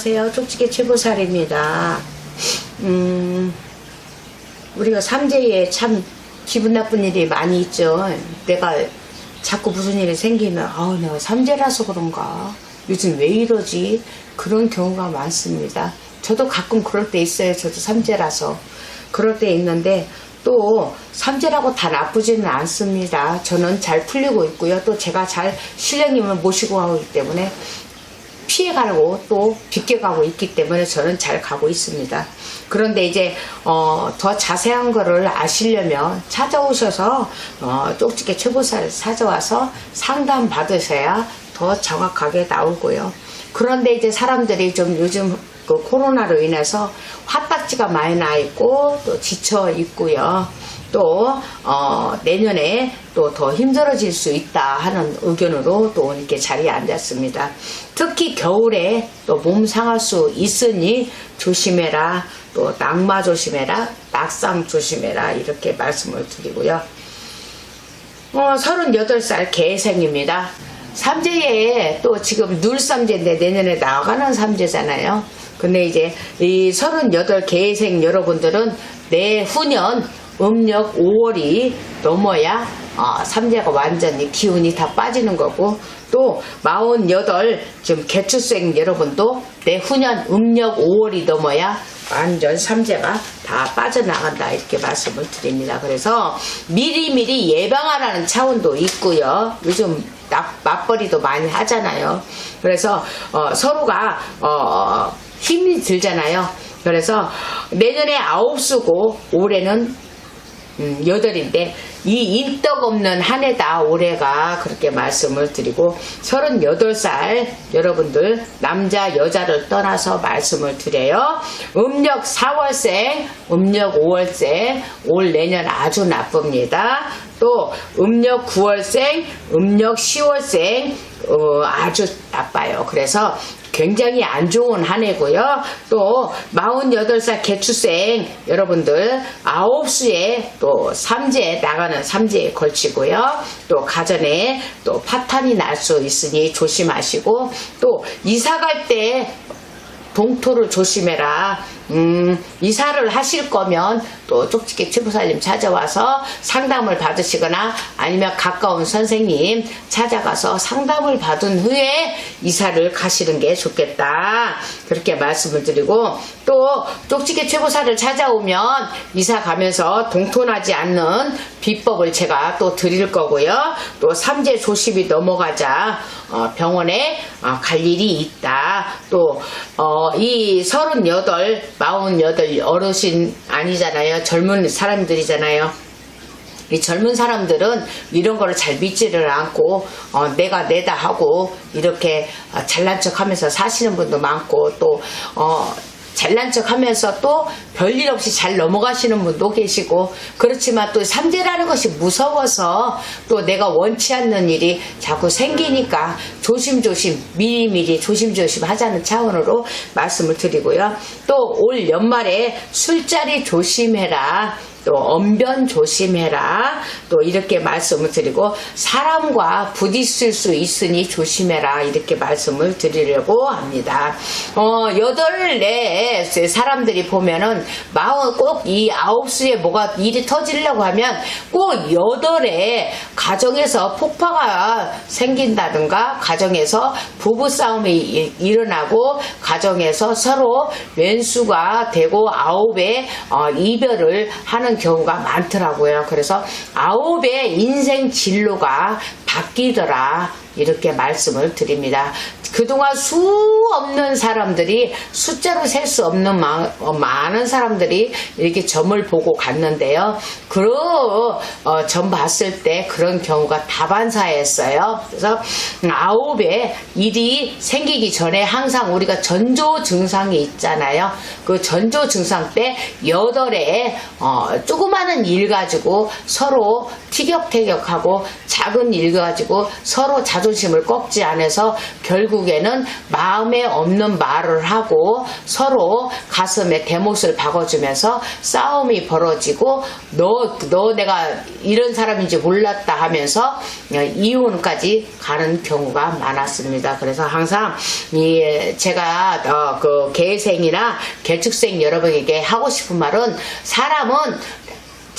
안녕하세요. 쪽지게 최보살입니다. 음, 우리가 삼재에 참 기분 나쁜 일이 많이 있죠. 내가 자꾸 무슨 일이 생기면, 아우, 내가 삼재라서 그런가. 요즘 왜 이러지? 그런 경우가 많습니다. 저도 가끔 그럴 때 있어요. 저도 삼재라서. 그럴 때 있는데, 또 삼재라고 다 나쁘지는 않습니다. 저는 잘 풀리고 있고요. 또 제가 잘 신령님을 모시고 있기 때문에 피해가고 또 빗겨가고 있기 때문에 저는 잘 가고 있습니다. 그런데 이제 어, 더 자세한 거를 아시려면 찾아오셔서 어, 쪽집게 최보사를 찾아와서 상담 받으셔야 더 정확하게 나오고요. 그런데 이제 사람들이 좀 요즘 그 코로나로 인해서 화딱지가 많이 나 있고 또 지쳐 있고요. 또 어, 내년에 또 더 힘들어질 수 있다 하는 의견으로 또 이렇게 자리에 앉았습니다. 특히 겨울에 또 몸 상할 수 있으니 조심해라. 또 낙마 조심해라. 낙상 조심해라. 이렇게 말씀을 드리고요. 어, 38살 개생입니다. 삼재에 또 지금 눌 삼재인데 내년에 나가는 삼재잖아요. 근데 이제 이 38 개생 여러분들은 내후년 음력 5월이 넘어야 어, 삼재가 완전히 기운이 다 빠지는 거고 또 48 지금 개출생 여러분도 내후년 음력 5월이 넘어야 완전 삼재가 다 빠져나간다 이렇게 말씀을 드립니다. 그래서 미리미리 예방하라는 차원도 있고요. 요즘 납- 맞벌이도 많이 하잖아요. 그래서 어, 서로가 어, 힘이 들잖아요. 그래서 내년에 아홉 수고 올해는 음, 여덟인데 이 인덕 없는 한 해다 올해가 그렇게 말씀을 드리고 38살 여러분들 남자 여자를 떠나서 말씀을 드려요. 음력 4월생 음력 5월생 올 내년 아주 나쁩니다 또 음력 9월생 음력 10월생 어, 아주 나빠요 그래서 굉장히 안 좋은 한 해고요. 또 48살 개추생 여러분들 9수에 또 삼재 나가는 삼재에 걸치고요. 또 가전에 또 파탄이 날 수 있으니 조심하시고 또 이사 갈때 동토를 조심해라. 음, 이사를 하실 거면 또 쪽집게 최부사님 찾아와서 상담을 받으시거나 아니면 가까운 선생님 찾아가서 상담을 받은 후에 이사를 가시는 게 좋겠다. 그렇게 말씀을 드리고 또 쪽집게 최부사를 찾아오면 이사 가면서 동토나지 않는 비법을 제가 또 드릴 거고요. 또 삼재 조심히 넘어가자. 어, 병원에 어, 갈 일이 있다. 또, 어, 이 38, 48 어르신 아니잖아요. 젊은 사람들이잖아요. 이 젊은 사람들은 이런 거를 잘 믿지를 않고 어, 내가 내다 하고 이렇게 어, 잘난 척 하면서 사시는 분도 많고 또 어, 잘난 척 하면서 또 별일 없이 잘 넘어가시는 분도 계시고 그렇지만 또 삼재라는 것이 무서워서 또 내가 원치 않는 일이 자꾸 생기니까 조심조심 미리미리 조심조심 하자는 차원으로 말씀을 드리고요. 또 올 연말에 술자리 조심해라. 또 언변 조심해라. 또 이렇게 말씀을 드리고 사람과 부딪힐 수 있으니 조심해라. 이렇게 말씀을 드리려고 합니다. 어, 여덟 내 사람들이 보면은 마음 꼭이 아홉 수에 뭐가 일이 터지려고 하면 꼭 여덟에 가정에서 폭파가 생긴다든가 가정에서 부부 싸움이 이- 일어나고 가정에서 서로 왼수가 되고 아홉에 어, 이별을 하는 경우가 많더라고요. 그래서 아홉의 인생 진로가 바뀌더라. 이렇게 말씀을 드립니다. 그동안 수 없는 사람들이 숫자로 셀 수 없는 마- 어, 많은 사람들이 이렇게 점을 보고 갔는데요. 그, 어, 점 봤을 때 그런 경우가 다반사였어요. 그래서 아홉에 일이 생기기 전에 항상 우리가 전조 증상이 있잖아요. 그 전조 증상 때 여덟에 어, 조그마한 일 가지고 서로 티격태격하고 작은 일 가지고 서로 자존심을 꺾지 않아서 결국 결국에는 마음에 없는 말을 하고 서로 가슴에 대못을 박아주면서 싸움이 벌어지고 너, 너 내가 이런 사람인지 몰랐다 하면서 이혼까지 가는 경우가 많았습니다. 그래서 항상 이 제가 어, 그 개생이나 개축생 여러분에게 하고 싶은 말은 사람은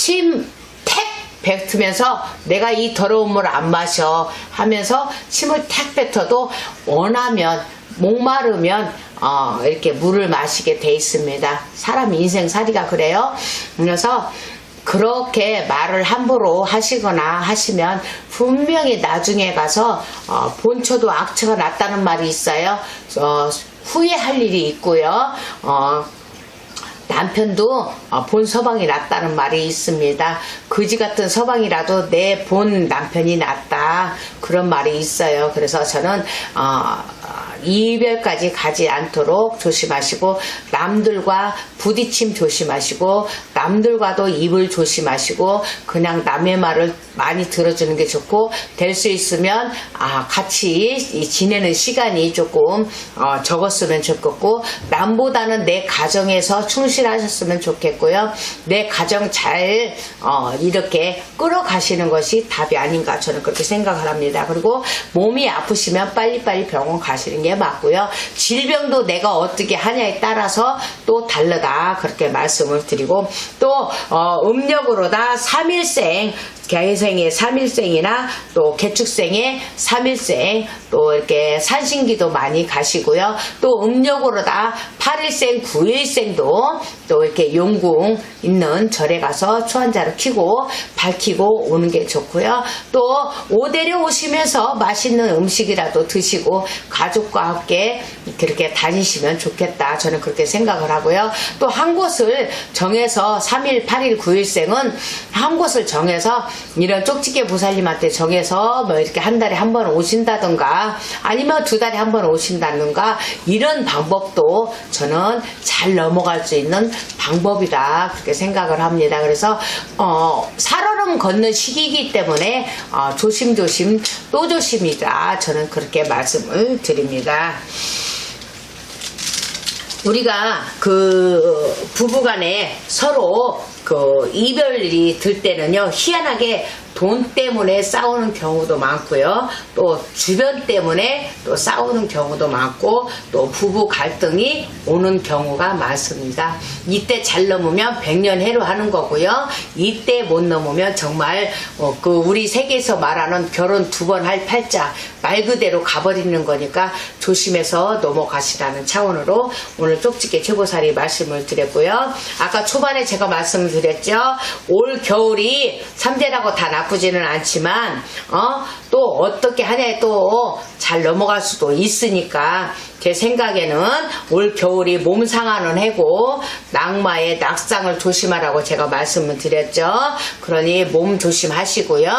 침, 택 뱉으면서 내가 이 더러운 물 안 마셔 하면서 침을 택 뱉어도 원하면 목마르면 어, 이렇게 물을 마시게 돼 있습니다. 사람 인생 살이가 그래요. 그래서 그렇게 말을 함부로 하시거나 하시면 분명히 나중에 가서 어, 본초도 악처가 났다는 말이 있어요. 어, 후회할 일이 있고요. 어, 남편도 어, 본 서방이 낫다는 말이 있습니다. 거지 같은 서방이라도 내 본 남편이 낫다 그런 말이 있어요. 그래서 저는 어, 이별까지 가지 않도록 조심하시고 남들과 부딪힘 조심하시고 남들과도 입을 조심하시고 그냥 남의 말을 많이 들어주는 게 좋고 될 수 있으면 아, 같이 이 지내는 시간이 조금 어, 적었으면 좋겠고 남보다는 내 가정에서 충실하셨으면 좋겠고요. 내 가정 잘 어, 이렇게 끌어가시는 것이 답이 아닌가 저는 그렇게 생각을 합니다. 그리고 몸이 아프시면 빨리빨리 병원 가시는 게 맞고요. 질병도 내가 어떻게 하냐에 따라서 또 다르다 그렇게 말씀을 드리고 또 어, 음력으로 다 3일생 개생의 3일생이나 또 개축생의 3일생 또 이렇게 산신기도 많이 가시고요. 또 음력으로 다 8일생, 9일생도 또 이렇게 용궁 있는 절에 가서 초한자를 키고 밝히고 오는 게 좋고요. 또 오대려 오시면서 맛있는 음식이라도 드시고 가족과 함께 그렇게 다니시면 좋겠다. 저는 그렇게 생각을 하고요. 또 한 곳을 정해서 3일, 8일, 9일생은 한 곳을 정해서 이런 쪽지게 보살님한테 정해서 뭐 이렇게 한 달에 한 번 오신다든가 아니면 두 달에 한 번 오신다든가 이런 방법도 저는 잘 넘어갈 수 있는 방법이다 그렇게 생각을 합니다. 그래서 어, 살얼음 걷는 시기이기 때문에 어, 조심조심 또 조심이다 저는 그렇게 말씀을 드립니다. 우리가 그 부부간에 서로 그 이별이 들 때는요 희한하게 돈 때문에 싸우는 경우도 많고요. 또 주변 때문에 또 싸우는 경우도 많고 또 부부 갈등이 오는 경우가 많습니다. 이때 잘 넘으면 백년 해로 하는 거고요. 이때 못 넘으면 정말 어, 그 우리 세계에서 말하는 결혼 두 번 할 팔자 말 그대로 가버리는 거니까 조심해서 넘어가시라는 차원으로 오늘 쪽집게 최고살이 말씀을 드렸고요. 아까 초반에 제가 말씀드렸죠. 올 겨울이 삼재라고 다 나쁘 지는 않지만 어 또 어떻게 하냐에 또 잘 넘어갈 수도 있으니까 제 생각에는 올 겨울이 몸 상하는 해고 낙마의 낙상을 조심하라고 제가 말씀을 드렸죠. 그러니 몸 조심하시고요.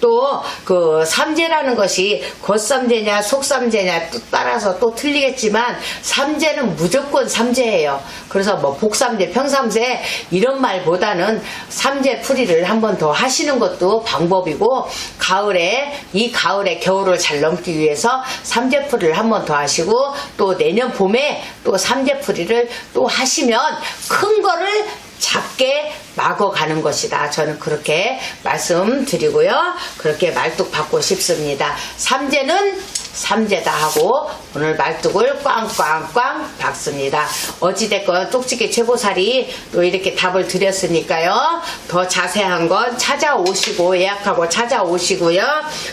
또 그 삼재라는 것이 겉삼재냐 속삼재냐 뜻 따라서 또 틀리겠지만 삼재는 무조건 삼재예요. 그래서 뭐 복삼재, 평삼재 이런 말보다는 삼재 풀이를 한 번 더 하시는 것도 방법이고 가을에 이 가을에 겨울을 잘 넘기 위해서 삼재 풀이를 한 번 더 하시고 또 내년 봄에 또 삼재 풀이를 또 하시면 큰 거를 작게 막어 가는 것이다. 저는 그렇게 말씀드리고요. 그렇게 말뚝 받고 싶습니다. 삼재는 삼재다 하고 오늘 말뚝을 꽝꽝꽝 박습니다. 어찌됐건 쪽지게 최고살이 또 이렇게 답을 드렸으니까요. 더 자세한 건 찾아오시고 예약하고 찾아오시고요.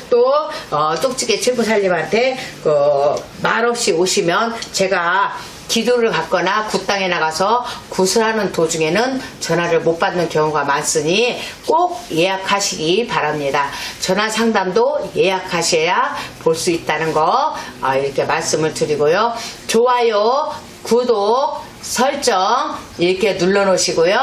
또 어, 쪽지게 최고살님한테 그 말없이 오시면 제가 기도를 갖거나 굿땅에 나가서 구슬하는 도중에는 전화를 못 받는 경우가 많으니 꼭 예약하시기 바랍니다. 전화 상담도 예약하셔야 볼 수 있다는 거 어, 이렇게 말씀을 드리고요. 좋아요, 구독, 설정 이렇게 눌러 놓으시고요.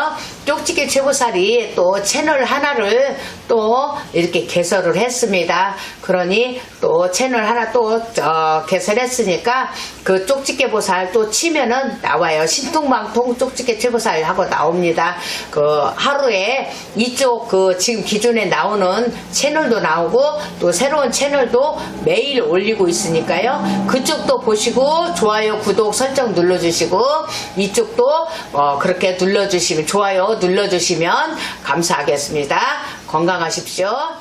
쪽지게 최고살이 또 채널 하나를 또 이렇게 개설을 했습니다. 그러니 또 채널 하나 또 어, 개설했으니까 그 쪽지게 보살 또 치면은 나와요. 신통방통 쪽지게 최고살 하고 나옵니다. 그 하루에 이쪽 그 지금 기존에 나오는 채널도 나오고 또 새로운 채널도 매일 올리고 있으니까요. 그쪽도 보시고 좋아요, 구독, 설정 눌러주시고 이쪽도 어, 그렇게 눌러주시면 좋아요 눌러주시면 감사하겠습니다. 건강하십시오.